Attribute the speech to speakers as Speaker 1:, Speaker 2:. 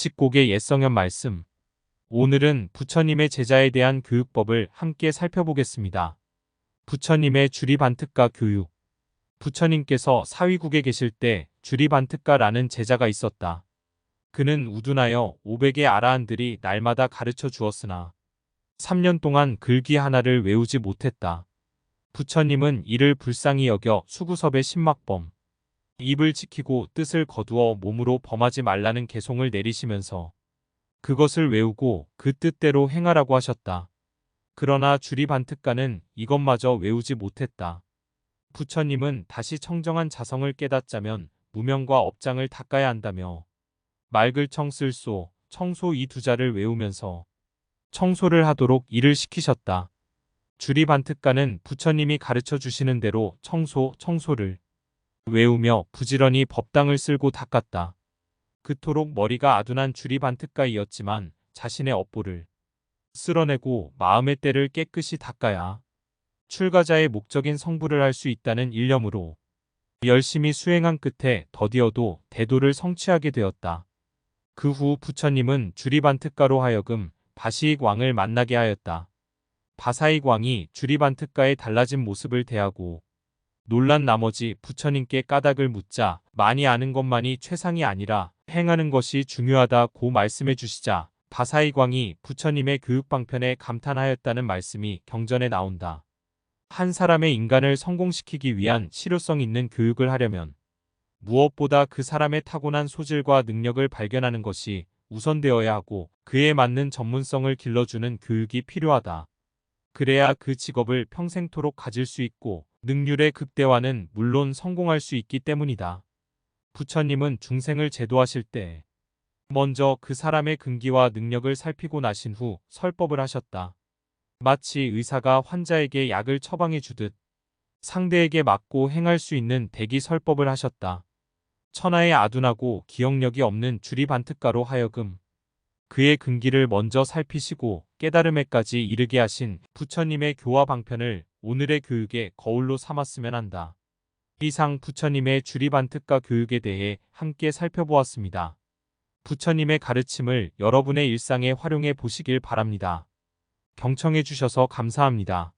Speaker 1: 집콕의 옛성현 말씀. 오늘은 부처님의 제자에 대한 교육법을 함께 살펴보겠습니다. 부처님의 주리반특가 교육. 부처님께서 사위국에 계실 때 주리반특가라는 제자가 있었다. 그는 우둔하여 500의 아라한들이 날마다 가르쳐 주었으나 3년 동안 글귀 하나를 외우지 못했다. 부처님은 이를 불쌍히 여겨 수구섭의 신막범. 입을 지키고 뜻을 거두어 몸으로 범하지 말라는 개송을 내리시면서 그것을 외우고 그 뜻대로 행하라고 하셨다. 그러나 주리반특가는 이것마저 외우지 못했다. 부처님은 다시 청정한 자성을 깨닫자면 무명과 업장을 닦아야 한다며 맑을 청쓸소, 청소 이 두 자를 외우면서 청소를 하도록 일을 시키셨다. 주리반특가는 부처님이 가르쳐 주시는 대로 청소, 청소를 외우며 부지런히 법당을 쓸고 닦았다. 그토록 머리가 아둔한 주리반특가이었지만 자신의 업보를 쓸어내고 마음의 때를 깨끗이 닦아야 출가자의 목적인 성불을 할수 있다는 일념으로 열심히 수행한 끝에 더디어도 대도를 성취하게 되었다. 그 후 부처님은 주리반특가로 하여금 바시익 왕을 만나게 하였다. 바사익 왕이 주리반특가의 달라진 모습을 대하고 놀란 나머지 부처님께 까닭을 묻자 많이 아는 것만이 최상이 아니라 행하는 것이 중요하다고 말씀해 주시자 바사익 왕이 부처님의 교육 방편에 감탄하였다는 말씀이 경전에 나온다. 한 사람의 인간을 성공시키기 위한 실효성 있는 교육을 하려면 무엇보다 그 사람의 타고난 소질과 능력을 발견하는 것이 우선되어야 하고 그에 맞는 전문성을 길러주는 교육이 필요하다. 그래야 그 직업을 평생토록 가질 수 있고 능률의 극대화는 물론 성공할 수 있기 때문이다. 부처님은 중생을 제도하실 때 먼저 그 사람의 근기와 능력을 살피고 나신 후 설법을 하셨다. 마치 의사가 환자에게 약을 처방해 주듯 상대에게 맞고 행할 수 있는 대기 설법을 하셨다. 천하의 아둔하고 기억력이 없는 주리반특가로 하여금 그의 근기를 먼저 살피시고 깨달음에까지 이르게 하신 부처님의 교화 방편을 오늘의 교육의 거울로 삼았으면 한다. 이상 부처님의 주리반특가 교육에 대해 함께 살펴보았습니다. 부처님의 가르침을 여러분의 일상에 활용해 보시길 바랍니다. 경청해 주셔서 감사합니다.